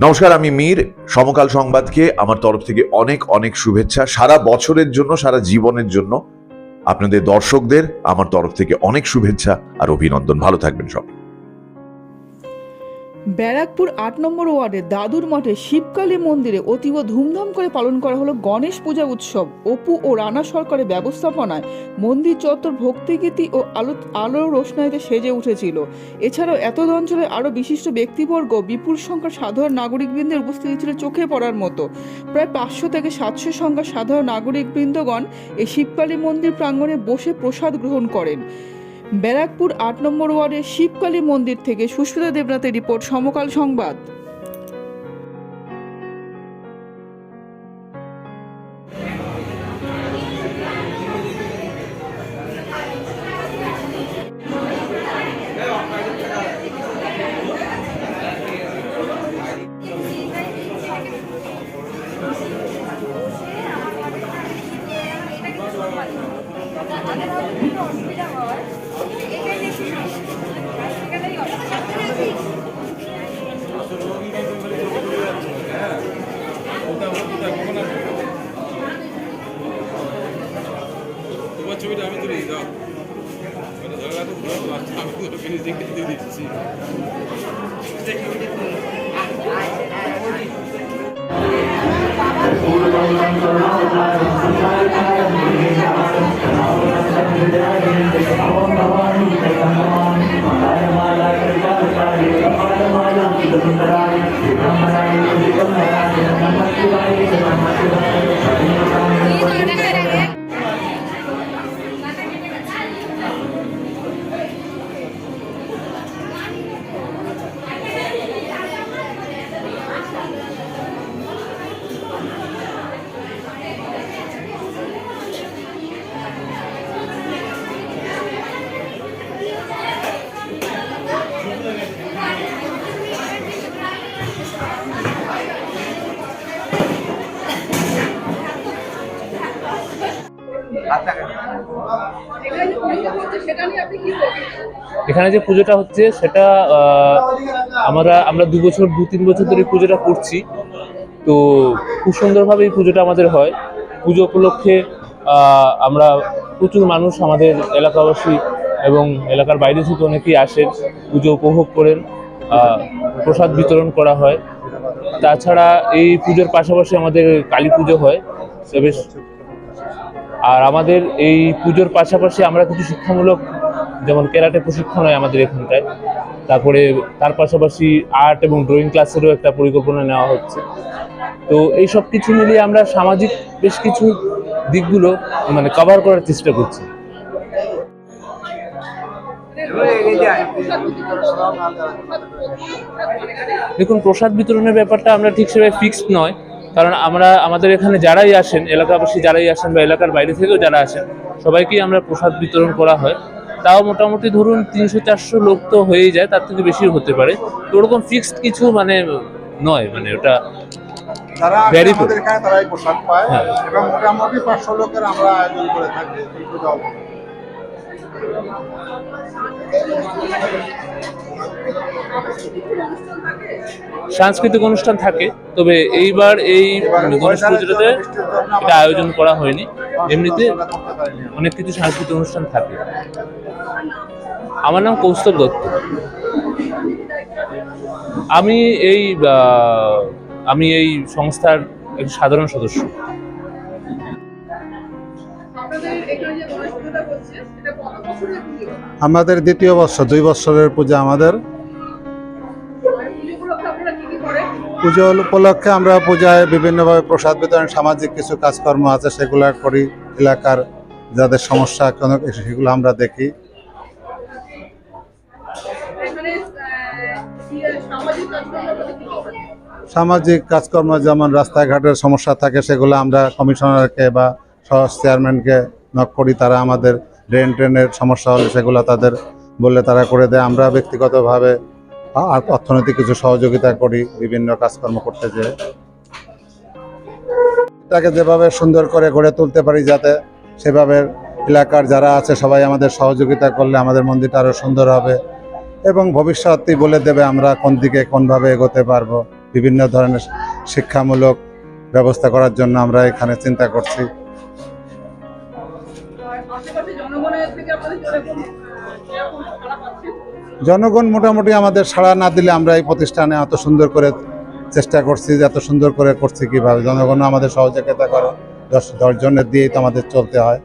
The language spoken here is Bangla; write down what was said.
নমস্কার, আমি মীর। সমকাল সংবাদকে আমার তরফ থেকে অনেক অনেক শুভেচ্ছা। সারা বছরের জন্য, সারা জীবনের জন্য আপনাদের দর্শকদের আমার তরফ থেকে অনেক শুভেচ্ছা আর অভিনন্দন। ভালো থাকবেন সব। ব্যারাকপুর আট নম্বর ওয়ার্ডের দাদুর মাঠে শিবকালী মন্দিরে অতীব ধুমধাম করে পালন করা হলো গণেশ পূজা উৎসব। অপু ও রানা সরকারের ব্যবস্থাপনায় মন্দির চত্বর ভক্তিগীতি ও আলো আলোর রোশনাইতে সেজে উঠেছিল। এছাড়াও এত অঞ্চলে আরও বিশিষ্ট ব্যক্তিবর্গ, বিপুল সংখ্যার সাধারণ নাগরিকবৃন্দের উপস্থিতি ছিল চোখে পড়ার মতো। প্রায় পাঁচশো থেকে সাতশো সংখ্যার সাধারণ নাগরিকবৃন্দগণ এই শিবকালী মন্দির প্রাঙ্গণে বসে প্রসাদ গ্রহণ করেন। ব্যারাকপুর আট নম্বর ওয়ার্ডের শিবকালী মন্দির থেকে সুস্মিতা দেবনাথের রিপোর্ট সমকাল সংবাদ। ছবিটা আমি তুলে দাও মানে তো আসছে আমি তো ফিনিশিং দিয়ে দিচ্ছি। এখানে যে পুজোটা হচ্ছে, সেটা আমরা আমরা দু বছর, দু তিন বছর ধরে পুজোটা করছি। তো খুব সুন্দরভাবে এই পুজোটা আমাদের হয়। পুজো উপলক্ষে আমরা প্রচুর মানুষ আমাদের এলাকাবাসী এবং এলাকার বাইরে থেকে অনেকেই আসেন, পুজো উপভোগ করেন প্রসাদ বিতরণ করা হয়। তাছাড়া এই পুজোর পাশাপাশি আমাদের কালী পুজো হয়। বেশ আর আমাদের এই পুজোর পাশাপাশি আমরা কিছু শিক্ষামূলক, যেমন ক্যারাটে প্রশিক্ষণ হয় আমাদের এখানটায়। তারপরে তার পাশাপাশি আর্ট এবং ড্রয়িং ক্লাসেরও একটা পরিকল্পনা নেওয়া হচ্ছে। তো এই সব কিছু মিলিয়ে আমরা সামাজিক বেশ কিছু দিকগুলো মানে কভার করার চেষ্টা করছি। দেখুন, প্রসাদ বিতরণের ব্যাপারটা আমরা ঠিক সেভাবে ফিক্সড নয়। কারণ আমরা আমাদের এখানে যারাই আসেন এলাকাবাসী যারাই আসেন বা এলাকার বাইরে থেকেও যারা আসেন সবাইকেই আমরা প্রসাদ বিতরণ করা হয় তাও মোটামুটি ধরুন তিনশো চারশো লোক তো হয়েই যায় তার থেকে বেশি হতে পারে তো ওরকম ফিক্সড কিছু মানে নয় মানে ওটা যারা আসে Very good. আমাদের এখানে তারাই পোশাক পায় হ্যাঁ। এবং মোটামুটি পাঁচশো লোকের আমরা আয়োজন করে থাকি। সাংস্কৃতিক অনুষ্ঠান থাকে, তবে এইবার এই গণেশ পুজোটাতে এটা আয়োজন করা হয়নি। এমনিতে। অনেক কিছু সাংস্কৃতিক অনুষ্ঠান থাকে। আমার নাম কৌস্তব দত্ত। আমি এই আমি এই সংস্থার একজন সাধারণ সদস্য। আমাদের দ্বিতীয় বর্ষ দুই বছরের পূজা আমাদের। পুজো উপলক্ষে আমরা পূজায় বিভিন্নভাবে প্রসাদ বিতরণ, সামাজিক কিছু কাজকর্ম আছে, সেগুলো করি। এলাকার যাদের সমস্যা কোনো সেগুলো আমরা দেখি। সামাজিক কাজকর্ম যেমন রাস্তাঘাটের সমস্যা থাকে, সেগুলো আমরা কমিশনারকে বা সহ চেয়ারম্যানকে নক করি, তারা আমাদের ড্রেন ট্রেনের সমস্যা হলে সেগুলো তাদের বললে তারা করে দেয়। আমরা ব্যক্তিগতভাবে আর অর্থনৈতিক কিছু সহযোগিতা করি, বিভিন্ন কাজকর্ম করতে যেয়ে। এটাকে যেভাবে সুন্দর করে গড়ে তুলতে পারি যাতে সেভাবে এলাকার যারা আছে সবাই আমাদের সহযোগিতা করলে আমাদের মন্দিরটা আরও সুন্দর হবে এবং ভবিষ্যৎই বলে দেবে আমরা কোন দিকে কোনভাবে এগোতে পারব। বিভিন্ন ধরনের শিক্ষামূলক ব্যবস্থা করার জন্য আমরা এখানে চিন্তা করছি। জনগণ মোটামুটি আমাদের সাড়া না দিলে আমরা এই প্রতিষ্ঠানে এত সুন্দর করে চেষ্টা করছি যে এত সুন্দর করে করছি কীভাবে? জনগণ আমাদের সহযোগিতা করো। দশ দশজনের দিয়েই তো আমাদের চলতে হয়।